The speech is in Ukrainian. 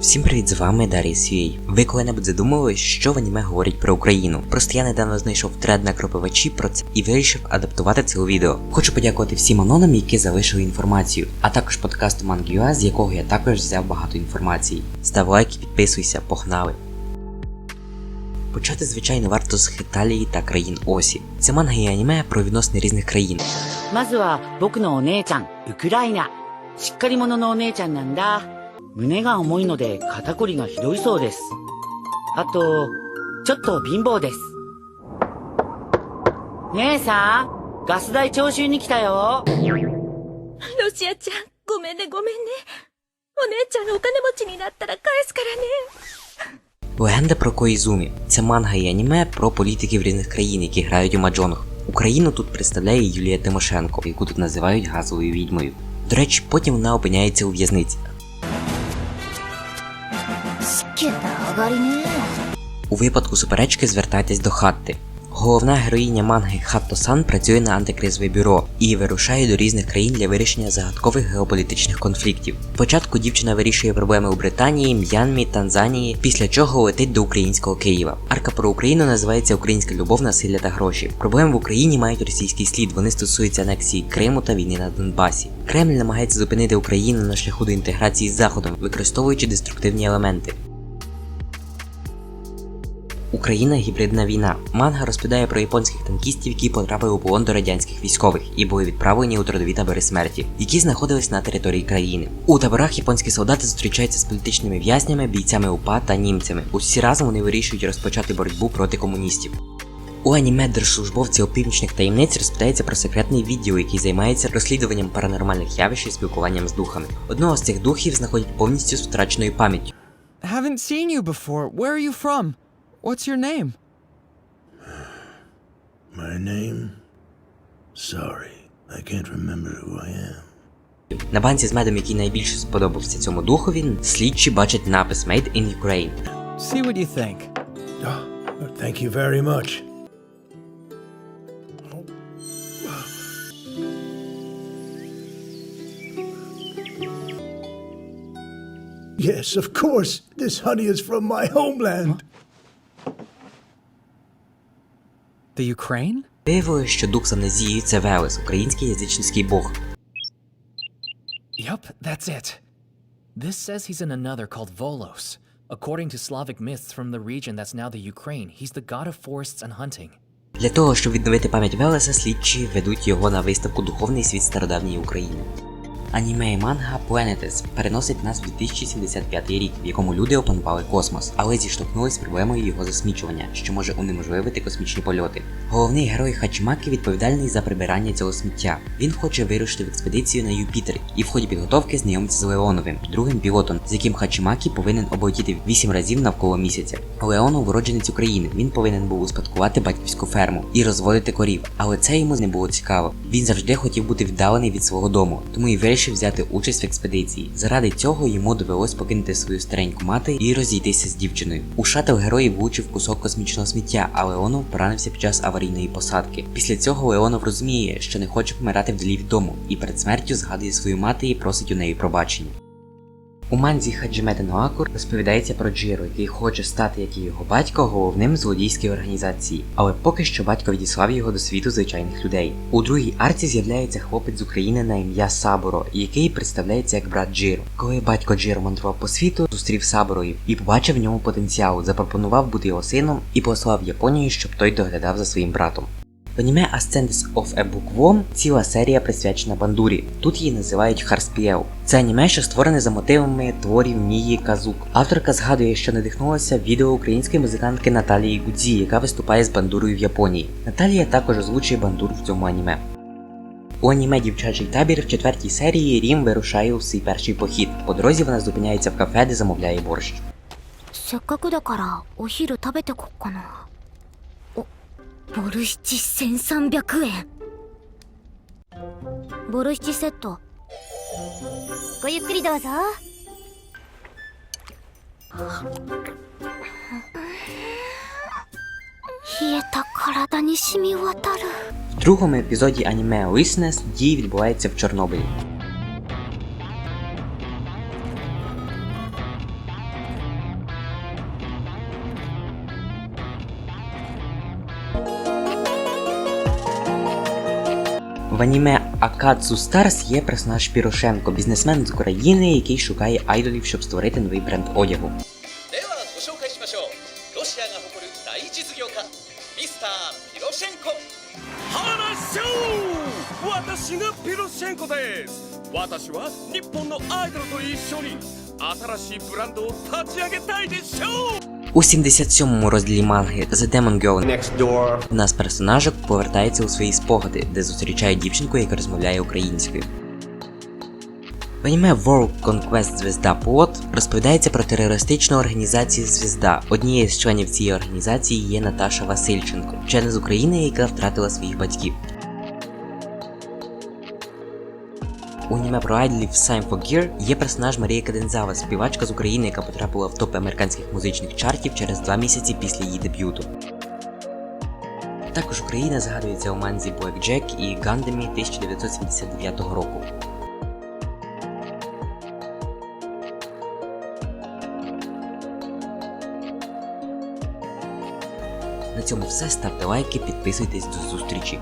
Всім привіт, з вами Дарій Свій. Ви коли-небудь задумувались, що в аніме говорить про Україну. Просто я недавно знайшов тред на кропивачі про це і вирішив адаптувати це у відео. Хочу подякувати всім анонам, які залишили інформацію, а також подкасту Mangua, з якого я також взяв багато інформації. Став лайк і підписуйся, погнали! Почати, звичайно, варто з Хіталії та країн Осі. Це манга і аніме про відносини різних країн. Мазуа, бокно онечан, Україна. Шикарімоно онечан нанда. ゃん、ウクライナ。しっかり者のお姉ちゃんなんだ。胸が重いので肩こりがひどいそうです。あと、ちょっと貧乏です。姉さん、ガス代徴収に来たよ。ロシアちゃん、ごめんねごめんね。お姉ちゃんお金持ちになったら返すからね。 Легенда про Коїзумі це манга і аніме про політиків різних країн, які грають у маджонг. Україну тут представляє Юлія Тимошенко, яку тут називають газовою відьмою. До речі, потім вона опиняється у в'язниці. У випадку суперечки звертайтесь до хатти. Головна героїня манги Хатто Сан працює на антикризове бюро і вирушає до різних країн для вирішення загадкових геополітичних конфліктів. Спочатку дівчина вирішує проблеми у Британії, М'янмі, Танзанії, після чого летить до українського Києва. Арка про Україну називається Українська любов, насилля та гроші. Проблеми в Україні мають російський слід. Вони стосуються анексії Криму та війни на Донбасі. Кремль намагається зупинити Україну на шляху до інтеграції з Заходом, використовуючи деструктивні елементи. Україна гібридна війна. Манга розповідає про японських танкістів, які потрапили у полон до радянських військових і були відправлені у трудові табори смерті, які знаходились на території країни. У таборах японські солдати зустрічаються з політичними в'язнями, бійцями УПА та німцями. Усі разом вони вирішують розпочати боротьбу проти комуністів. У аніме держслужбовці опівнічних таємниць розповідається про секретний відділ, який займається розслідуванням паранормальних явищ і спілкуванням з духами. Одного з цих духів знаходять повністю з втраченою пам'яттю. Haven't seen you before. Where are you from? What's your name? My name? Sorry, I can't remember who I am. На банці з медом, який найбільше сподобався цьому духові, слідчі бачать напис Made in Ukraine. See what you think. Oh, thank you very much. Yes, of course. This honey is from my homeland. The Ukraine? Виявилося, що дух з амнезією це Велес, український язичницький бог. Yup, that's it. This says he's in another called Volos. According to Slavic myths from the region that's now the Ukraine, he's the god of forests and hunting. Для того, щоб відновити пам'ять Велеса, слідчі ведуть його на виставку Духовний світ стародавньої України. Аніме і манга Planetes переносить нас в 2075 рік, в якому люди опанували космос, але зіштовхнулись з проблемою його засмічування, що може унеможливити космічні польоти. Головний герой Хачимаки відповідальний за прибирання цього сміття. Він хоче вирушити в експедицію на Юпітер і в ході підготовки знайомиться з Леоновим, другим пілотом, з яким Хачимакі повинен облетіти 8 разів навколо місяця. Леонов уродженець України. Він повинен був успадкувати батьківську ферму і розводити корів, але це йому не було цікаво. Він завжди хотів бути віддалений від свого дому, тому і вирішив взяти участь в експедиції. Заради цього йому довелось покинути свою стареньку мати і розійтися з дівчиною. У шатл герої влучив кусок космічного сміття, а Леонов поранився під час аварійної посадки. Після цього Леонов розуміє, що не хоче помирати вдалі від дому, і перед смертю згадує свою мати і просить у неї пробачення. У манзі Хаджимета Ноакур розповідається про Джиро, який хоче стати, як і його батько, головним злодійської організації, але поки що батько відіслав його до світу звичайних людей. У другій арці з'являється хлопець з України на ім'я Сабуро, який представляється як брат Джиро. Коли батько Джиро мандрував по світу, зустрів Сабуро і побачив в ньому потенціал, запропонував бути його сином і послав Японію, щоб той доглядав за своїм братом. В аніме Ascendance of a Bookworm ціла серія присвячена бандурі. Тут її називають Харспіел. Це аніме, що створене за мотивами творів Мії Казук. Авторка згадує, що надихнулася відео української музикантки Наталії Гудзі, яка виступає з бандурою в Японії. Наталія також озвучує бандуру в цьому аніме. У аніме Дівчачий табір в четвертій серії Рім вирушає у свій перший похід. По дорозі вона зупиняється в кафе, де замовляє борщ. せっかくだからお昼食べてこっかな。 お、ボルシチ1300円。ボルシチセット。ごゆっくりどうぞ。冷えた体に染み渡る。 В другому епізоді аніме Listeners дії відбуваються в Чорнобилі. В аніме Акацу Старс є персонаж Пірошенко, бізнесмен з України, який шукає айдолів, щоб створити новий бренд одягу. で у 77-му розділі манги The Demon Girl нас персонажок повертається у свої спогади, де зустрічає дівчинку, яка розмовляє українською. В аніме World Conquest Звізда Плот розповідається про терористичну організацію Звізда. Однією з членів цієї організації є Наташа Васильченко, член з України, яка втратила своїх батьків. У аніме про айдолів Sign for Gear є персонаж Марія Кадензава, співачка з України, яка потрапила в топ американських музичних чартів через два місяці після її дебюту. Також Україна згадується у манзі Black Jack і Гандемі 1979 року. На цьому все. Ставте лайки, підписуйтесь до зустрічі.